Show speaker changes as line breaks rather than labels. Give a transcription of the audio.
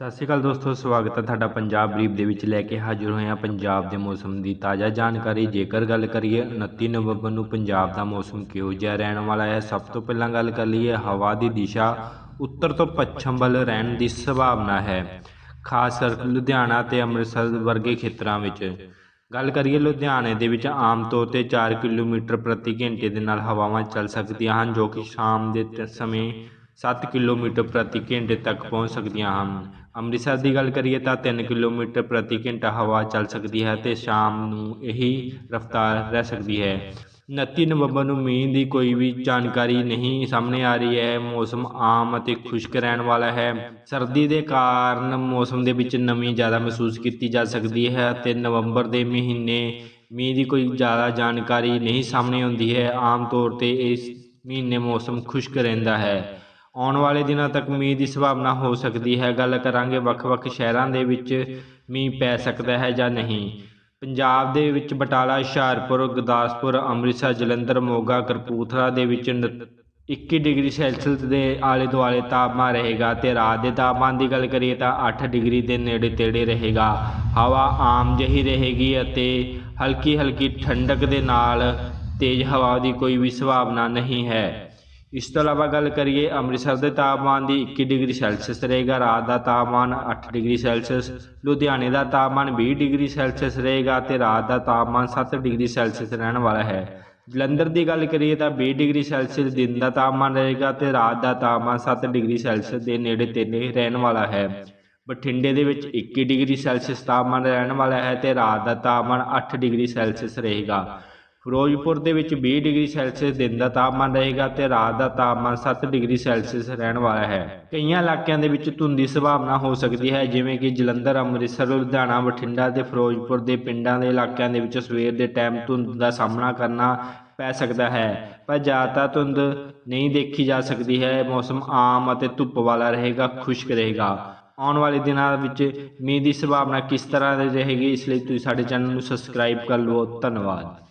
ਸਤਿ ਸ਼੍ਰੀ ਅਕਾਲ ਦੋਸਤੋ, ਸਵਾਗਤ ਹੈ ਤੁਹਾਡਾ ਪੰਜਾਬ ਬਰੀਫ ਦੇ ਵਿੱਚ ਲੈ ਕੇ ਹਾਜ਼ਰ ਹੋਏ ਹਾਂ ਪੰਜਾਬ ਦੇ ਮੌਸਮ ਦੀ ਤਾਜ਼ਾ ਜਾਣਕਾਰੀ। ਜੇਕਰ ਗੱਲ ਕਰੀਏ 29 ਨਵੰਬਰ ਨੂੰ ਪੰਜਾਬ ਦਾ ਮੌਸਮ ਕਿਹੋ ਜਿਹਾ ਰਹਿਣ ਵਾਲਾ ਹੈ? ਸਭ ਤੋਂ ਪਹਿਲਾਂ ਗੱਲ ਕਰ ਲਈਏ, ਹਵਾ ਦੀ ਦਿਸ਼ਾ ਉੱਤਰ ਤੋਂ ਪੱਛਮ ਵੱਲ ਰਹਿਣ ਦੀ ਸੰਭਾਵਨਾ ਹੈ। ਖਾਸ ਕਰਕੇ ਲੁਧਿਆਣਾ ਤੇ ਅੰਮ੍ਰਿਤਸਰ ਵਰਗੇ ਖੇਤਰਾਂ ਵਿੱਚ। ਗੱਲ ਕਰੀਏ, ਲੁਧਿਆਣੇ ਦੇ ਵਿੱਚ ਆਮ ਤੌਰ ਤੇ 4 ਕਿਲੋਮੀਟਰ ਪ੍ਰਤੀ ਘੰਟੇ ਦੇ ਨਾਲ ਹਵਾਵਾਂ ਚੱਲ ਸਕਦੀਆਂ ਹਨ, ਜੋ ਕਿ ਸ਼ਾਮ ਦੇ ਸਮੇਂ 7 ਕਿਲੋਮੀਟਰ ਪ੍ਰਤੀ ਘੰਟੇ ਤੱਕ ਪਹੁੰਚ ਸਕਦੀਆਂ ਹਨ। ਅੰਮ੍ਰਿਤਸਰ ਦੀ ਗੱਲ ਕਰੀਏ ਤਾਂ 3 ਕਿਲੋਮੀਟਰ ਪ੍ਰਤੀ ਘੰਟਾ ਹਵਾ ਚੱਲ ਸਕਦੀ ਹੈ ਤੇ ਸ਼ਾਮ ਨੂੰ ਇਹੀ ਰਫ਼ਤਾਰ ਰਹਿ ਸਕਦੀ ਹੈ। 29 ਨਵੰਬਰ ਨੂੰ ਮੀਂਹ ਦੀ ਕੋਈ ਵੀ ਜਾਣਕਾਰੀ ਨਹੀਂ ਸਾਹਮਣੇ ਆ ਰਹੀ ਹੈ। ਮੌਸਮ ਆਮ ਅਤੇ ਖੁਸ਼ਕ ਰਹਿਣ ਵਾਲਾ ਹੈ। ਸਰਦੀ ਦੇ ਕਾਰਨ ਮੌਸਮ ਦੇ ਵਿੱਚ ਨਮੀ ਜ਼ਿਆਦਾ ਮਹਿਸੂਸ ਕੀਤੀ ਜਾ ਸਕਦੀ ਹੈ ਅਤੇ ਨਵੰਬਰ ਦੇ ਮਹੀਨੇ ਮੀਂਹ ਦੀ ਕੋਈ ਜ਼ਿਆਦਾ ਜਾਣਕਾਰੀ ਨਹੀਂ ਸਾਹਮਣੇ ਆਉਂਦੀ ਹੈ। ਆਮ ਤੌਰ ਤੇ ਇਸ ਮਹੀਨੇ ਮੌਸਮ ਖੁਸ਼ਕ ਰਹਿੰਦਾ ਹੈ। ਆਉਣ ਵਾਲੇ ਦਿਨਾਂ ਤੱਕ ਮੀਂਹ ਦੀ ਸੰਭਾਵਨਾ ਹੋ ਸਕਦੀ ਹੈ। ਗੱਲ ਕਰਾਂਗੇ ਵੱਖ-ਵੱਖ ਸ਼ਹਿਰਾਂ ਦੇ ਵਿੱਚ ਮੀਂਹ ਪੈ ਸਕਦਾ ਹੈ ਜਾਂ ਨਹੀਂ। ਪੰਜਾਬ ਦੇ ਵਿੱਚ ਬਟਾਲਾ, ਹੁਸ਼ਿਆਰਪੁਰ, ਗੁਰਦਾਸਪੁਰ, ਅੰਮ੍ਰਿਤਸਰ, ਜਲੰਧਰ, ਮੋਗਾ ਕਰਪੂਥਲਾ ਦੇ ਵਿੱਚ ਨ- 21 ਡਿਗਰੀ ਸੈਲਸੀਅਸ ਦੇ ਆਲੇ ਦੁਆਲੇ ਤਾਪਮਾਨ ਰਹੇਗਾ ਤੇ ਰਾਤ ਦੇ ਤਾਪਮਾਨ ਦੀ ਗੱਲ ਕਰੀਏ ਤਾਂ 8 ਡਿਗਰੀ ਦੇ ਨੇੜੇ ਤੇੜੇ ਰਹੇਗਾ। ਹਵਾ ਆਮ ਜਿਹੀ ਰਹੇਗੀ ਅਤੇ ਹਲਕੀ ਹਲਕੀ ਠੰਡਕ ਦੇ ਨਾਲ ਤੇਜ਼ ਹਵਾ ਦੀ ਕੋਈ ਵੀ ਸੰਭਾਵਨਾ ਨਹੀਂ ਹੈ। ਇਸ ਤੋਂ ਇਲਾਵਾ ਗੱਲ ਕਰੀਏ ਅੰਮ੍ਰਿਤਸਰ ਦੇ ਤਾਪਮਾਨ ਦੀ 21 ਡਿਗਰੀ ਸੈਲਸੀਅਸ ਰਹੇਗਾ, ਰਾਤ ਦਾ ਤਾਪਮਾਨ 8 ਡਿਗਰੀ ਸੈਲਸੀਅਸ, ਲੁਧਿਆਣੇ ਦਾ ਤਾਪਮਾਨ 20 ਡਿਗਰੀ ਸੈਲਸੀਅਸ ਰਹੇਗਾ ਤੇ ਰਾਤ ਦਾ ਤਾਪਮਾਨ 7 ਡਿਗਰੀ ਸੈਲਸੀਅਸ ਰਹਿਣ ਵਾਲਾ ਹੈ। ਜਲੰਧਰ ਦੀ ਗੱਲ ਕਰੀਏ ਤਾਂ 20 ਡਿਗਰੀ ਸੈਲਸੀਅਸ ਦਿਨ ਦਾ ਤਾਪਮਾਨ ਰਹੇਗਾ ਤੇ ਰਾਤ ਦਾ ਤਾਪਮਾਨ 7 ਡਿਗਰੀ ਸੈਲਸੀਅਸ ਦੇ ਨੇੜੇ ਤੇੜੇ ਰਹਿਣ ਵਾਲਾ ਹੈ। ਬਠਿੰਡੇ ਦੇ ਵਿੱਚ 21 ਡਿਗਰੀ ਸੈਲਸੀਅਸ ਤਾਪਮਾਨ ਰਹਿਣ ਵਾਲਾ ਹੈ ਤੇ ਰਾਤ ਦਾ ਤਾਪਮਾਨ 8 ਡਿਗਰੀ ਸੈਲਸੀਅਸ ਰਹੇਗਾ। ਫਿਰੋਜ਼ਪੁਰ ਦੇ ਵਿੱਚ 20 ਡਿਗਰੀ ਸੈਲਸੀਅਸ ਦਿਨ ਦਾ ਤਾਪਮਾਨ ਰਹੇਗਾ ਤੇ ਰਾਤ ਦਾ ਤਾਪਮਾਨ 7 ਡਿਗਰੀ ਸੈਲਸੀਅਸ ਰਹਿਣ ਵਾਲਾ ਹੈ। ਕਈਆਂ ਇਲਾਕਿਆਂ ਦੇ ਵਿੱਚ ਧੁੰਦ ਦੀ ਸੰਭਾਵਨਾ ਹੋ ਸਕਦੀ ਹੈ, ਜਿਵੇਂ ਕਿ ਜਲੰਧਰ, ਅੰਮ੍ਰਿਤਸਰ, ਲੁਧਿਆਣਾ, ਬਠਿੰਡਾ ਤੇ ਫਿਰੋਜ਼ਪੁਰ ਦੇ ਪਿੰਡਾਂ ਦੇ ਇਲਾਕਿਆਂ ਦੇ ਵਿੱਚ ਸਵੇਰ ਦੇ ਟਾਈਮ ਧੁੰਦ ਦਾ ਸਾਹਮਣਾ ਕਰਨਾ ਪੈ ਸਕਦਾ ਹੈ। ਪਰ ਜ਼ਿਆਦਾਤਰ ਧੁੰਦ ਨਹੀਂ ਦੇਖੀ ਜਾ ਸਕਦੀ ਹੈ। ਮੌਸਮ ਆਮ ਅਤੇ ਧੁੱਪ ਵਾਲਾ ਰਹੇਗਾ, ਖੁਸ਼ਕ ਰਹੇਗਾ। ਆਉਣ ਵਾਲੇ ਦਿਨਾਂ ਵਿੱਚ ਮੀਂਹ ਦੀ ਸੰਭਾਵਨਾ ਕਿਸ ਤਰ੍ਹਾਂ ਦੀ ਰਹੇਗੀ, ਇਸ ਲਈ ਤੁਸੀਂ ਸਾਡੇ ਚੈਨਲ ਨੂੰ ਸਬਸਕ੍ਰਾਈਬ ਕਰ ਲਵੋ। ਧੰਨਵਾਦ।